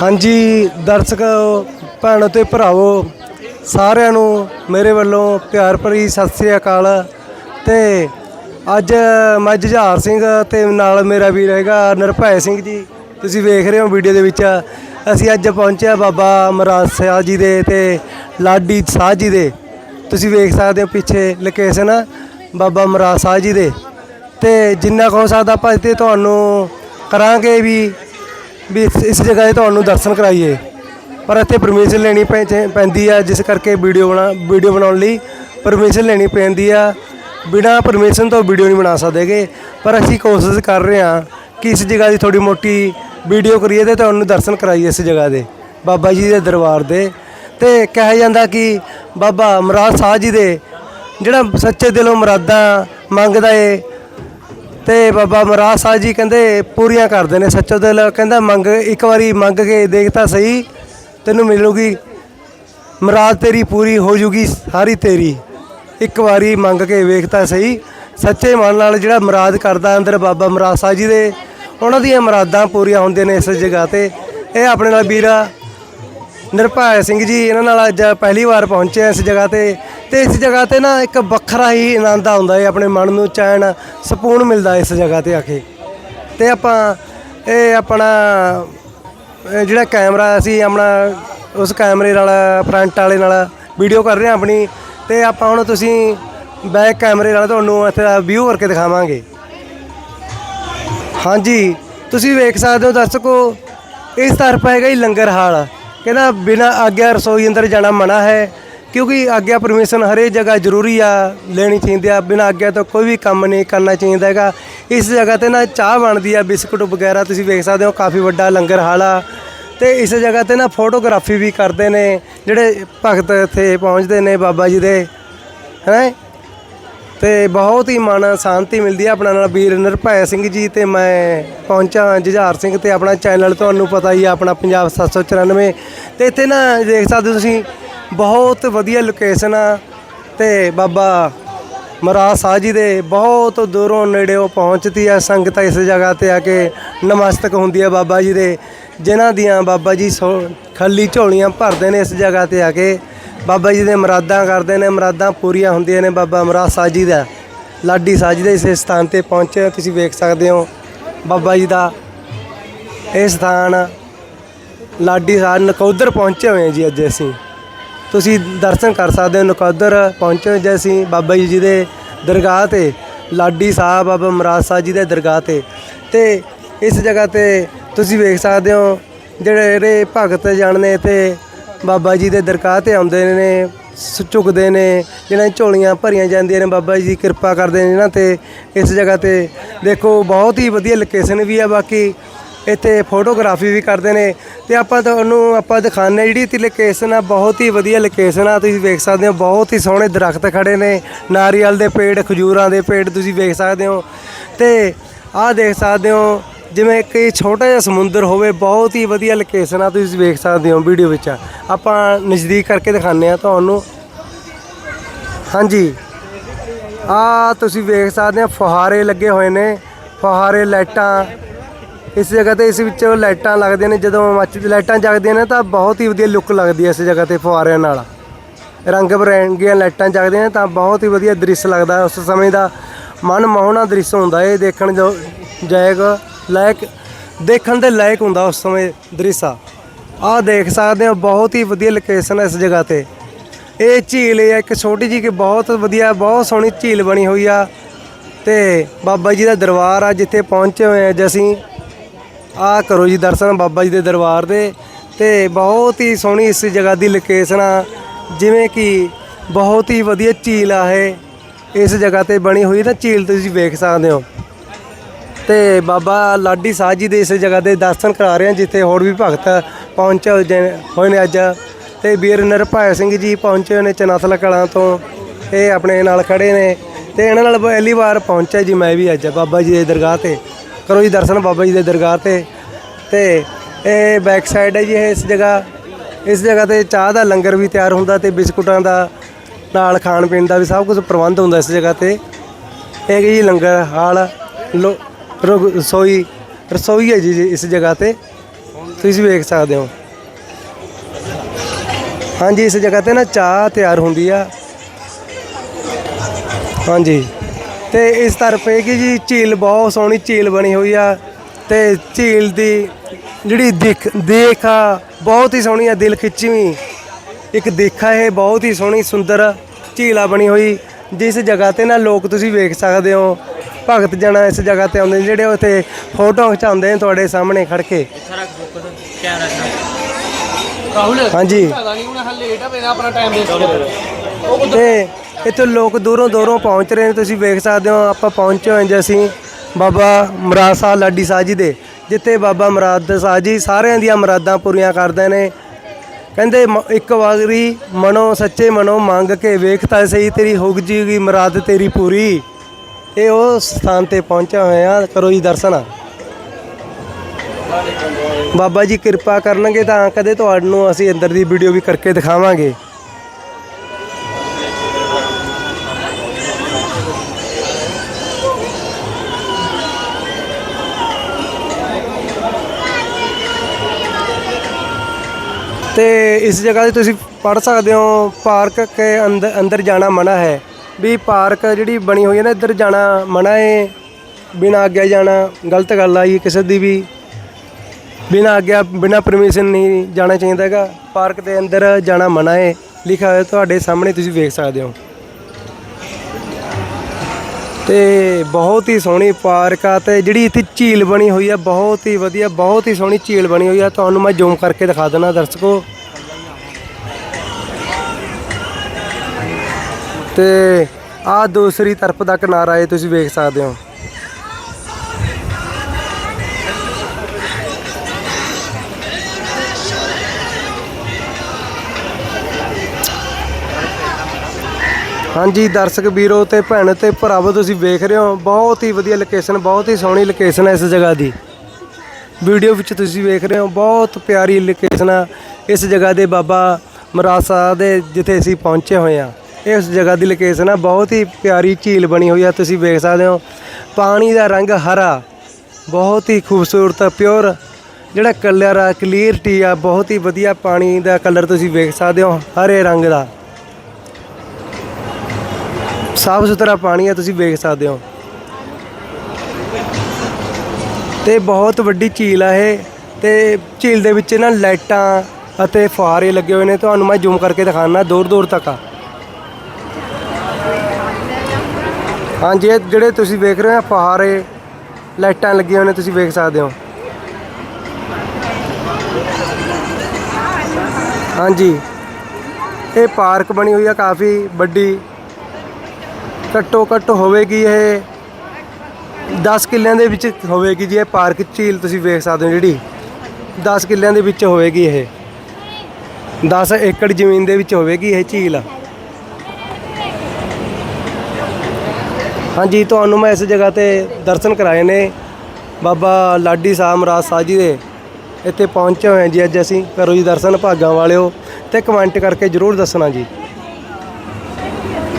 ਹਾਂਜੀ, ਦਰਸ਼ਕ, ਭੈਣੋ ਤੇ ਭਰਾਵੋ, ਸਾਰਿਆਂ ਨੂੰ ਮੇਰੇ ਵੱਲੋਂ ਪਿਆਰ ਭਰੀ ਸਤਿ ਸ੍ਰੀ ਅਕਾਲ। ਤੇ ਅੱਜ ਮੈਂ ਜੁਝਾਰ ਸਿੰਘ ਤੇ ਨਾਲ ਮੇਰਾ ਵੀਰ ਹੈਗਾ ਨਿਰਭੈ ਸਿੰਘ ਜੀ। ਤੁਸੀਂ ਵੇਖ ਰਹੇ ਹੋ ਵੀਡੀਓ ਦੇ ਵਿੱਚ। ਅਸੀਂ ਅੱਜ ਪਹੁੰਚੇ ਹਾਂ ਬਾਬਾ ਅਮਰਾਜ ਸਾਹਿਬ ਜੀ ਦੇ ਤੇ ਲਾਡੀ ਸਾਹ ਜੀ ਦੇ। ਤੁਸੀਂ ਵੇਖ ਸਕਦੇ ਹੋ ਪਿੱਛੇ ਲੋਕੇਸ਼ਨ ਬਾਬਾ ਅਮਰਾਜ ਸ਼ਾਹ ਜੀ ਦੇ। ਤੇ ਜਿੰਨਾ ਕੁ ਹੋ ਸਕਦਾ ਆਪਾਂ ਇੱਥੇ ਤੁਹਾਨੂੰ ਕਰਾਂਗੇ ਵੀ ਵੀ ਇਸ ਇਸ ਜਗ੍ਹਾ 'ਤੇ ਤੁਹਾਨੂੰ ਦਰਸ਼ਨ ਕਰਾਈਏ। ਪਰ ਇੱਥੇ ਪਰਮਿਸ਼ਨ ਲੈਣੀ ਪੈ- ਚੈ- ਪੈਂਦੀ ਆ, ਜਿਸ ਕਰਕੇ ਵੀਡੀਓ ਬਣਾ, ਵੀਡੀਓ ਬਣਾਉਣ ਲਈ ਪਰਮਿਸ਼ਨ ਲੈਣੀ ਪੈਂਦੀ ਆ। ਬਿਨਾਂ ਪਰਮਿਸ਼ਨ ਤੋਂ ਵੀਡੀਓ ਨਹੀਂ ਬਣਾ ਸਕਦੇਗੇ। ਪਰ ਅਸੀਂ ਕੋਸ਼ਿਸ਼ ਕਰ ਰਹੇ ਹਾਂ ਕਿ ਇਸ ਜਗ੍ਹਾ ਦੀ ਥੋੜੀ ਮੋਟੀ ਵੀਡੀਓ ਕਰੀਏ ਤੇ ਤੁਹਾਨੂੰ ਦਰਸ਼ਨ ਕਰਾਈਏ ਇਸ ਜਗ੍ਹਾ ਦੇ, ਬਾਬਾ ਜੀ ਦੇ ਦਰਬਾਰ ਦੇ। ਤੇ ਕਿਹਾ ਜਾਂਦਾ ਕਿ ਬਾਬਾ ਅਮਰਾਜ ਸਾਹਿਬ ਜੀ ਦੇ ਜਿਹੜਾ ਸੱਚੇ ਦਿਲੋਂ ਮੁਰਾਦਾਂ ਮੰਗਦਾ ਏ ਤੇ ਬਾਬਾ ਮਹਾਰਾਜ ਸਾਹਿਬ ਜੀ ਕਹਿੰਦੇ ਪੂਰੀਆਂ ਕਰਦੇ ਨੇ, ਸੱਚੋ ਦਿਲ ਕਹਿੰਦਾ ਮੰਗ, ਇੱਕ ਵਾਰੀ ਮੰਗ ਕੇ ਦੇਖ ਤਾਂ ਸਹੀ, ਤੈਨੂੰ ਮਿਲੂਗੀ। ਮੁਰਾਦ ਤੇਰੀ ਪੂਰੀ ਹੋ ਜੂਗੀ, ਸਾਰੀ ਤੇਰੀ। ਇੱਕ ਵਾਰੀ ਮੰਗ ਕੇ ਵੇਖ ਤਾਂ ਸਹੀ। ਸੱਚੇ ਮਨ ਨਾਲ ਜਿਹੜਾ ਮੁਰਾਦ ਕਰਦਾ ਅੰਦਰ ਬਾਬਾ ਮਹਾਰਾਜ ਸਾਹਿਬ ਜੀ ਦੇ, ਉਹਨਾਂ ਦੀਆਂ ਮੁਰਾਦਾਂ ਪੂਰੀਆਂ ਹੁੰਦੀਆਂ ਨੇ ਇਸ ਜਗ੍ਹਾ ਤੇ। ਇਹ ਆਪਣੇ ਨਾਲ ਵੀਰਾ ਨਿਰਭੈ ਸਿੰਘ ਜੀ, ਇਹਨਾਂ ਨਾਲ ਅੱਜ ਪਹਿਲੀ ਵਾਰ ਪਹੁੰਚੇ ਹਾਂ ਇਸ ਜਗ੍ਹਾ ਤੇ। ਤੇ ਇਸ ਜਗ੍ਹਾ ਤੇ ਨਾ ਇੱਕ ਵੱਖਰਾ ਹੀ ਆਨੰਦ ਆਉਂਦਾ ਹੈ, ਆਪਣੇ ਮਨ ਨੂੰ ਚੈਨ, ਸਕੂਨ ਮਿਲਦਾ ਇਸ ਜਗ੍ਹਾ ਤੇ ਆ ਕੇ। ਤੇ ਆਪਾਂ ਇਹ ਆਪਣਾ ਜਿਹੜਾ ਕੈਮਰਾ ਅਸੀਂ ਆਪਣਾ, ਉਸ ਕੈਮਰੇ ਨਾਲ, ਫਰੰਟ ਵਾਲੇ ਨਾਲ ਵੀਡੀਓ ਕਰ ਰਹੇ ਹਾਂ ਆਪਣੀ। ਤੇ ਆਪਾਂ ਹੁਣ ਤੁਸੀਂ ਬੈਕ ਕੈਮਰੇ ਨਾਲ ਤੁਹਾਨੂੰ ਇੱਥੇ ਦਾ ਵਿਊ ਕਰਕੇ ਦਿਖਾਵਾਂਗੇ। ਹਾਂਜੀ, ਤੁਸੀਂ ਵੇਖ ਸਕਦੇ ਹੋ ਦਰਸ਼ਕੋ ਇਸ ਤਰਫ ਹੈਗਾ ਹੀ ਲੰਗਰ ਹਾਲ। ਕਹਿੰਦਾ ਬਿਨਾ ਆਗਿਆ ਰਸੋਈ ਅੰਦਰ ਜਾਣਾ ਮਨਾ ਹੈ, ਕਿਉਂਕਿ ਆਗਿਆ ਪਰਮਿਸ਼ਨ ਹਰੇਕ ਜਗ੍ਹਾ ਜ਼ਰੂਰੀ ਆ, ਲੈਣੀ ਚਾਹੀਦੀ ਆ, ਬਿਨਾ ਆਗਿਆ ਤੋਂ ਕੋਈ ਵੀ ਕੰਮ ਨਹੀਂ ਕਰਨਾ ਚਾਹੀਦਾ ਹੈਗਾ। ਇਸ ਜਗ੍ਹਾ ਤੇ ਨਾ ਚਾਹ ਬਣਦੀ ਆ, ਬਿਸਕੁਟ ਵਗੈਰਾ ਤੁਸੀਂ ਵੇਖ ਸਕਦੇ ਹੋ, ਕਾਫੀ ਵੱਡਾ ਲੰਗਰ ਹਾਲ। ਆ ਤੇ ਇਸ ਜਗ੍ਹਾ ਤੇ ਨਾ ਫੋਟੋਗ੍ਰਾਫੀ ਵੀ ਕਰਦੇ ਨੇ, ਜਿਹੜੇ ਭਗਤ ਇੱਥੇ ਪਹੁੰਚਦੇ ਨੇ ਬਾਬਾ ਜੀ ਦੇ, ਹੈ? ਤੇ ਬਹੁਤ ਹੀ ਮਨ ਸ਼ਾਂਤੀ ਮਿਲਦੀ ਹੈ ਆਪਣਾ ਨਾਲ ਵੀਰ ਨਿਰਭੈ ਸਿੰਘ ਜੀ ਤੇ ਮੈਂ ਪਹੁੰਚਾ ਜੁਝਾਰ ਸਿੰਘ ਤੇ ਆਪਣਾ ਚੈਨਲ ਤੁਹਾਨੂੰ ਪਤਾ ਹੀ ਆ ਆਪਣਾ ਪੰਜਾਬ 794 ਤੇ ਇੱਥੇ ਨਾ ਦੇਖ ਸਕਦੇ ਹੋ ਤੁਸੀਂ, ਬਹੁਤ ਵਧੀਆ ਲੋਕੇਸ਼ਨ ਆ ਤੇ ਬਾਬਾ ਮਹਾਰਾਜ ਸਾਹਿਬ ਜੀ ਦੇ ਬਹੁਤ ਦੂਰੋਂ ਨੇੜੇੋਂ ਪਹੁੰਚਦੀ ਆ ਸੰਗਤ ਇਸ ਜਗ੍ਹਾ ਤੇ ਆ ਕੇ ਨਮਸਤਕ ਹੁੰਦੀ ਆ ਬਾਬਾ ਜੀ ਦੇ, ਜਿਨ੍ਹਾਂ ਦੀਆਂ ਬਾਬਾ ਜੀ ਸੋ ਖਾਲੀ ਝੋਲੀਆਂ ਭਰਦੇ ਨੇ ਇਸ ਜਗ੍ਹਾ ਤੇ ਆ ਕੇ। ਬਾਬਾ ਜੀ ਦੇ ਮੁਰਾਦਾਂ ਕਰਦੇ ਨੇ, ਮੁਰਾਦਾਂ ਪੂਰੀਆਂ ਹੁੰਦੀਆਂ ਨੇ ਬਾਬਾ ਮਹਾਰਾਜ ਸਾਹਿਬ ਜੀ ਦਾ। ਲਾਡੀ ਸਾਹਿਬ ਜੀ ਦੇ ਇਸ ਸਥਾਨ ਤੇ ਪਹੁੰਚੇ ਤੁਸੀਂ ਵੇਖ ਸਕਦੇ ਹੋ ਬਾਬਾ ਜੀ ਦਾ ਇਹ ਸਥਾਨ। ਲਾਡੀ ਸਾਹਿਬ ਨਕੌਦਰ ਪਹੁੰਚੇ ਹੋਏ ਜੀ ਅੱਜ ਅਸੀਂ। ਤੁਸੀਂ ਦਰਸ਼ਨ ਕਰ ਸਕਦੇ ਹੋ, ਨਕੌਦਰ ਪਹੁੰਚੇ ਹੋਏ ਜੀ ਅਸੀਂ ਬਾਬਾ ਜੀ ਦੇ ਦਰਗਾਹ ਤੇ, ਲਾਡੀ ਸਾਹਿਬ, ਬਾਬਾ ਮਹਾਰਾਜ ਸਾਹਿਬ ਜੀ ਦੇ ਦਰਗਾਹ ਤੇ। ਤੇ ਇਸ ਜਗ੍ਹਾ ਤੇ ਤੁਸੀਂ ਵੇਖ ਸਕਦੇ ਹੋ, ਜਿਹੜੇ ਭਗਤ ਜਾਣਦੇ ਤੇ ਬਾਬਾ ਜੀ ਦੇ ਦਰਗਾਹ ਤੇ ਆਉਂਦੇ ਨੇ, ਸ- ਝੁਕਦੇ ਨੇ ਜਿਹਨਾਂ ਝੋਲੀਆਂ ਭਰੀਆਂ ਜਾਂਦੀਆਂ ਨੇ, ਬਾਬਾ ਜੀ ਦੀ ਕਿਰਪਾ ਕਰਦੇ ਨੇ ਇਹਨਾਂ ਤੇ, ਇਸ ਜਗ੍ਹਾ ਤੇ। ਦੇਖੋ, ਬਹੁਤ ਹੀ ਵਧੀਆ ਲੋਕੇਸ਼ਨ ਵੀ ਆ, ਬਾਕੀ ਇੱਥੇ ਫੋਟੋਗ੍ਰਾਫੀ ਵੀ ਕਰਦੇ ਨੇ। ਤੇ ਆਪਾਂ ਤੁਹਾਨੂੰ, ਆਪਾਂ ਦਿਖਾਉਂਦੇ ਜਿਹੜੀ ਤੇ ਲੋਕੇਸ਼ਨ ਆ, ਬਹੁਤ ਹੀ ਵਧੀਆ ਲੋਕੇਸ਼ਨ ਆ। ਤੁਸੀਂ ਵੇਖ ਸਕਦੇ ਹੋ, ਬਹੁਤ ਹੀ ਸੋਹਣੇ ਦਰਖਤ ਖੜੇ ਨੇ, ਨਾਰੀਅਲ ਦੇ ਪੇੜ, ਖਜੂਰਾਂ ਦੇ ਪੇੜ ਤੁਸੀਂ ਵੇਖ ਸਕਦੇ ਹੋ। ਤੇ ਆਹ ਦੇਖ ਸਕਦੇ ਹੋ ਜਿਵੇਂ ਕਿ ਛੋਟਾ ਜਿਹਾ ਸਮੁੰਦਰ ਹੋਵੇ, ਬਹੁਤ ਹੀ ਵਧੀਆ ਲੋਕੇਸ਼ਨ ਆ, ਤੁਸੀਂ ਵੇਖ ਸਕਦੇ ਹੋ ਵੀਡੀਓ ਵਿੱਚ ਆਪਾਂ ਨਜ਼ਦੀਕ ਕਰਕੇ ਦਿਖਾਉਂਦੇ ਆ ਤੁਹਾਨੂੰ। ਹਾਂਜੀ। ਆ ਤੁਸੀਂ ਵੇਖ ਸਕਦੇ ਹੋ, ਫੁਹਾਰੇ ਲੱਗੇ ਹੋਏ ਨੇ, ਫੁਹਾਰੇ ਲਾਈਟਾਂ। ਇਸ ਜਗ੍ਹਾ ਤੇ ਇਸ ਵਿੱਚ ਲਾਈਟਾਂ ਲੱਗਦੀਆਂ ਨੇ, ਜਦੋਂ ਮੱਚ ਲਾਈਟਾਂ ਜਗਦੀਆਂ ਨੇ ਤਾਂ ਬਹੁਤ ਹੀ ਵਧੀਆ ਲੁੱਕ ਲੱਗਦੀ ਹੈ ਇਸ ਜਗ੍ਹਾ ਤੇ ਫੁਹਾਰਿਆਂ ਨਾਲ। ਰੰਗ ਬਰੰਗੀਆਂ ਲਾਈਟਾਂ ਜਗਦੀਆਂ ਨੇ ਤਾਂ ਬਹੁਤ ਹੀ ਵਧੀਆ ਦ੍ਰਿਸ਼ ਲੱਗਦਾ ਉਸ ਸਮੇਂ ਦਾ ਮਨ ਮੋਹਣਾ ਦ੍ਰਿਸ਼ ਹੁੰਦਾ ਇਹ ਦੇਖਣ ਜੋ ਜਾਏਗਾ। ਲਾਇਕ, ਦੇਖਣ ਦੇ ਲਾਇਕ ਹੁੰਦਾ ਉਸ ਸਮੇਂ ਦ੍ਰਿਸ਼। ਆਹ ਦੇਖ ਸਕਦੇ ਹੋ, ਬਹੁਤ ਹੀ ਵਧੀਆ ਲੋਕੇਸ਼ਨ ਹੈ ਇਸ ਜਗ੍ਹਾ ਤੇ। ਇਹ ਝੀਲ ਹੈ, ਇੱਕ ਛੋਟੀ ਜਿਹੀ ਕਿ ਬਹੁਤ ਵਧੀਆ, ਬਹੁਤ ਸੋਹਣੀ ਝੀਲ ਬਣੀ ਹੋਈ ਆ। ਤੇ ਬਾਬਾ ਜੀ ਦਾ ਦਰਬਾਰ ਆ, ਜਿੱਥੇ ਪਹੁੰਚੇ ਹੋਏ ਅੱਜ ਅਸੀਂ। ਆ ਕਰੋ ਜੀ ਦਰਸ਼ਨ ਬਾਬਾ ਜੀ ਦੇ ਦਰਬਾਰ ਦੇ। ਤੇ ਬਹੁਤ ਹੀ ਸੋਹਣੀ ਇਸ ਜਗ੍ਹਾ ਦੀ ਲੋਕੇਸ਼ਨ ਆ। ਜਿਵੇਂ ਕਿ ਬਹੁਤ ਹੀ ਵਧੀਆ ਝੀਲ ਆ ਇਹ। ਇਸ ਜਗ੍ਹਾ ਤੇ ਬਣੀ ਹੋਈ ਤਾਂ ਝੀਲ ਤੁਸੀਂ ਵੇਖ ਸਕਦੇ ਹੋ। ਤੇ ਬਾਬਾ ਲਾਡੀ ਸਾਹਿਬ ਜੀ ਦੇ ਇਸ ਜਗ੍ਹਾ ਦੇ ਦਰਸ਼ਨ ਕਰਾ ਰਹੇ ਹਾਂ, ਜਿੱਥੇ ਹੋਰ ਵੀ ਭਗਤ ਪਹੁੰਚੇ ਹੋਏ ਨੇ ਅੱਜ। ਤੇ ਵੀਰ ਨਿਰਭੈ ਸਿੰਘ ਜੀ ਪਹੁੰਚੇ ਹੋਏ ਨੇ ਚਨਸਲ ਕਲਾਂ ਤੋਂ। ਇਹ ਆਪਣੇ ਨਾਲ ਖੜੇ ਨੇ ਤੇ ਇਹਨਾਂ ਨਾਲ ਪਹਿਲੀ ਵਾਰ ਪਹੁੰਚਿਆ ਜੀ ਮੈਂ ਵੀ ਅੱਜ ਬਾਬਾ ਜੀ ਦੇ ਦਰਗਾਹ ਤੇ। ਕਰੋ ਜੀ ਦਰਸ਼ਨ ਬਾਬਾ ਜੀ ਦੇ ਦਰਗਾਹ ਤੇ। ਤੇ ਇਹ ਬੈਕ ਸਾਈਡ ਹੈ ਜੀ ਇਹ ਇਸ ਜਗ੍ਹਾ। ਇਸ ਜਗ੍ਹਾ ਤੇ ਚਾਹ ਦਾ ਲੰਗਰ ਵੀ ਤਿਆਰ ਹੁੰਦਾ ਤੇ ਬਿਸਕੁਟਾਂ ਦਾ ਨਾਲ ਖਾਣ ਪੀਣ ਦਾ ਵੀ ਸਭ ਕੁਝ ਪ੍ਰਬੰਧ ਹੁੰਦਾ ਇਸ ਜਗ੍ਹਾ ਤੇ। ਇਹ ਜੀ ਲੰਗਰ ਹਾਲ ਲੋ ਰੋ- ਰਸੋਈ ਰਸੋਈ ਹੈ ਜੀ ਜੀ ਇਸ ਜਗ੍ਹਾ ਤੇ। ਤੁਸੀਂ ਵੇਖ ਸਕਦੇ ਹੋ। ਹਾਂਜੀ, ਇਸ ਜਗ੍ਹਾ ਤੇ ਨਾ ਚਾਹ ਤਿਆਰ ਹੁੰਦੀ ਆ। ਹਾਂਜੀ। ਤੇ ਇਸ ਤਰਫ ਇਹ ਕਿ ਜੀ ਝੀਲ ਬਹੁਤ ਸੋਹਣੀ ਝੀਲ ਬਣੀ ਹੋਈ ਆ। ਤੇ ਝੀਲ ਦੀ ਜਿਹੜੀ ਦੇਖ ਦੇਖ ਆ, ਬਹੁਤ ਹੀ ਸੋਹਣੀ ਆ, ਦਿਲ ਖਿੱਚਵੀਂ ਇੱਕ ਦੇਖਾ ਇਹ ਬਹੁਤ ਹੀ ਸੋਹਣੀ ਸੁੰਦਰ ਝੀਲ ਆ ਬਣੀ ਹੋਈ। ਜਿਸ ਜਗ੍ਹਾ ਤੇ ਨਾ ਲੋਕ ਤੁਸੀਂ ਵੇਖ ਸਕਦੇ ਹੋ ਭਗਤ ਜਣਾ ਇਸ ਜਗ੍ਹਾ ਤੇ ਆਉਂਦੇ ਨੇ ਜਿਹੜੇ ਉੱਥੇ ਫੋਟੋ ਖਿਚਾਉਂਦੇ ਨੇ ਤੁਹਾਡੇ ਸਾਹਮਣੇ ਖੜ ਕੇ। ਰਾਹੁਲ ਹਾਂਜੀ। ਪਤਾ ਨਹੀਂ ਹੁਣ ਹੱਲੇ ਲੇਟ ਆ ਮੇਰਾ ਆਪਣਾ ਟਾਈਮ ਵੇਸਟ ਤੇ ਇੱਥੇ ਲੋਕ ਦੂਰੋਂ ਦੂਰੋਂ ਪਹੁੰਚ ਰਹੇ ਨੇ ਤੁਸੀਂ ਵੇਖ ਸਕਦੇ ਹੋ ਆਪਾਂ ਪਹੁੰਚੇ ਹੋਏ ਜੀ ਅਸੀਂ ਬਾਬਾ ਮੁਰਾਦ ਸਾਹਿਬ ਲਾਡੀ ਸਾਹ ਜੀ ਦੇ ਜਿੱਥੇ ਬਾਬਾ ਮੁਰਾਦ ਸਾਹ ਜੀ ਸਾਰਿਆਂ ਦੀਆਂ ਮੁਰਾਦਾਂ ਪੂਰੀਆਂ ਕਰਦੇ ਨੇ। ਕਹਿੰਦੇ ਮ- ਇੱਕ ਵਾਰੀ ਮਨੋ ਸੱਚੇ ਮਨੋ ਮੰਗ ਕੇ ਵੇਖ ਤਾਂ ਸਹੀ ਤੇਰੀ ਹੋਗ ਜੀਗੀ ਮੁਰਾਦ ਤੇਰੀ ਪੂਰੀ। ਇਹ ਉਹ ਸਥਾਨ ਤੇ ਪਹੁੰਚਿਆ ਹੋਇਆ, ਕਰੋ ਜੀ ਦਰਸ਼ਨ। ਬਾਬਾ ਜੀ ਕਿਰਪਾ ਕਰਨਗੇ ਤਾਂ ਕਦੇ ਤੁਹਾਨੂੰ ਅਸੀਂ ਅੰਦਰ ਦੀ ਵੀਡੀਓ ਵੀ ਕਰਕੇ ਦਿਖਾਵਾਂਗੇ। ਤੇ ਇਸ ਜਗ੍ਹਾ ਤੇ ਤੁਸੀਂ ਪੜ ਸਕਦੇ ਹੋ, ਪਾਰਕ ਕੇ ਅੰਦਰ ਅੰਦਰ ਜਾਣਾ ਮਨਾ ਹੈ। ਵੀ ਪਾਰਕ ਜਿਹੜੀ ਬਣੀ ਹੋਈ ਹੈ ਨਾ, ਇੱਧਰ ਜਾਣਾ ਮਨਾ ਹੈ ਬਿਨਾਂ ਆਗਿਆ ਜਾਣਾ, ਗਲਤ ਗੱਲ ਆਈ ਕਿਸੇ ਦੀ ਵੀ। ਬਿਨਾਂ ਆਗਿਆ, ਬਿਨਾਂ ਪਰਮਿਸ਼ਨ ਨਹੀਂ ਜਾਣਾ ਚਾਹੀਦਾ ਹੈਗਾ। ਪਾਰਕ ਦੇ ਅੰਦਰ ਜਾਣਾ ਮਨਾ ਹੈ ਲਿਖਿਆ ਹੋਇਆ ਤੁਹਾਡੇ ਸਾਹਮਣੇ, ਤੁਸੀਂ ਵੇਖ ਸਕਦੇ ਹੋ। ਤੇ ਬਹੁਤ ਹੀ ਸੋਹਣੀ ਪਾਰਕ ਆ ਤੇ ਜਿਹੜੀ ਇੱਥੇ ਝੀਲ ਬਣੀ ਹੋਈ ਆ, ਬਹੁਤ ਹੀ ਵਧੀਆ, ਬਹੁਤ ਹੀ ਸੋਹਣੀ ਝੀਲ ਬਣੀ ਹੋਈ ਆ। ਤੁਹਾਨੂੰ ਮੈਂ ਜ਼ੂਮ ਕਰਕੇ ਦਿਖਾ ਦਿੰਦਾ ਦਰਸ਼ਕੋ। ਤੇ ਆ ਦੂਸਰੀ ਤਰਫ ਦਾ ਕਿਨਾਰਾ ਇਹ ਤੁਸੀਂ ਵੇਖ ਸਕਦੇ ਹੋ। ਹਾਂਜੀ, ਦਰਸ਼ਕ ਵੀਰੋ ਤੇ ਭੈਣ ਤੇ ਭਰਾਵੋ, ਤੁਸੀਂ ਵੇਖ ਰਹੇ ਹੋ, ਬਹੁਤ ਹੀ ਵਧੀਆ ਲੋਕੇਸ਼ਨ ਬਹੁਤ ਹੀ ਸੋਹਣੀ ਲੋਕੇਸ਼ਨ ਹੈ ਇਸ ਜਗ੍ਹਾ ਦੀ। ਵੀਡੀਓ ਵਿੱਚ ਤੁਸੀਂ ਵੇਖ ਰਹੇ ਹੋ, ਬਹੁਤ ਪਿਆਰੀ ਲੋਕੇਸ਼ਨ ਆ ਇਸ ਜਗ੍ਹਾ ਦੇ ਬਾਬਾ ਮਰਾਦ ਸਾਹਿਬ ਦੇ ਜਿੱਥੇ ਅਸੀਂ ਪਹੁੰਚੇ ਹੋਏ ਆ ਇਸ ਜਗ੍ਹਾ ਦੀ ਲੋਕੇਸ਼ਨ ਆ, ਬਹੁਤ ਹੀ ਪਿਆਰੀ ਝੀਲ ਬਣੀ ਹੋਈ ਆ, ਤੁਸੀਂ ਵੇਖ ਸਕਦੇ ਹੋ। ਪਾਣੀ ਦਾ ਰੰਗ ਹਰਾ, ਬਹੁਤ ਹੀ ਖੂਬਸੂਰਤ ਪਿਓਰ ਜਿਹੜਾ ਕਲਰ ਆ ਕਲੀਅਰਟੀ ਆ, ਬਹੁਤ ਹੀ ਵਧੀਆ ਪਾਣੀ ਦਾ ਕਲਰ ਤੁਸੀਂ ਵੇਖ ਸਕਦੇ ਹੋ, ਹਰੇ ਰੰਗ ਦਾ। ਸਾਫ਼ ਸੁਥਰਾ ਪਾਣੀ ਆ, ਤੁਸੀਂ ਵੇਖ ਸਕਦੇ ਹੋ। ਤੇ ਬਹੁਤ ਵੱਡੀ ਝੀਲ ਆ ਇਹ, ਤੇ ਝੀਲ ਦੇ ਵਿੱਚ ਨਾ ਲਾਈਟਾਂ ਅਤੇ ਫੁਹਾਰੇ ਲੱਗੇ ਹੋਏ ਨੇ, ਤੁਹਾਨੂੰ ਮੈਂ ਜ਼ੂਮ ਕਰਕੇ ਦਿਖਾਣਾ ਦੂਰ ਦੂਰ ਤੱਕ ਆ। ਹਾਂਜੀ, ਇਹ ਜਿਹੜੇ ਤੁਸੀਂ ਵੇਖ ਰਹੇ ਹੋ ਫਹਾਰੇ, ਲਾਈਟਾਂ ਲੱਗੀਆਂ ਹੋਈਆਂ ਨੇ, ਤੁਸੀਂ ਵੇਖ ਸਕਦੇ ਹੋ। ਹਾਂਜੀ, ਇਹ ਪਾਰਕ ਬਣੀ ਹੋਈ ਆ, ਕਾਫੀ ਵੱਡੀ। ਘੱਟੋ ਘੱਟ ਹੋਵੇਗੀ ਇਹ 10 ਕਿੱਲਿਆਂ ਦੇ ਵਿੱਚ ਹੋਵੇਗੀ ਜੀ, ਇਹ ਪਾਰਕ ਝੀਲ ਤੁਸੀਂ ਵੇਖ ਸਕਦੇ ਹੋ ਜਿਹੜੀ। 10 ਕਿੱਲਿਆਂ ਦੇ ਵਿੱਚ ਹੋਵੇਗੀ ਇਹ। 10 ਏਕੜ ਜ਼ਮੀਨ ਦੇ ਵਿੱਚ ਹੋਵੇਗੀ ਇਹ ਝੀਲ। ਹਾਂਜੀ, ਤੁਹਾਨੂੰ ਮੈਂ ਇਸ ਜਗ੍ਹਾ ਤੇ ਦਰਸ਼ਨ ਕਰਾਏ ਨੇ। ਬਾਬਾ ਲਾਡੀ ਸਾਹਿਬ ਮਹਾਰਾਜ ਸਾਹਿਬ ਜੀ ਦੇ ਇੱਥੇ ਪਹੁੰਚੇ ਹੋਏ ਜੀ ਅੱਜ ਅਸੀਂ। ਕਰੋ ਜੀ ਦਰਸ਼ਨ ਭਾਗਾਂ ਵਾਲਿਓ ਤੇ ਕਮੈਂਟ ਕਰਕੇ ਜਰੂਰ ਦੱਸਣਾ ਜੀ।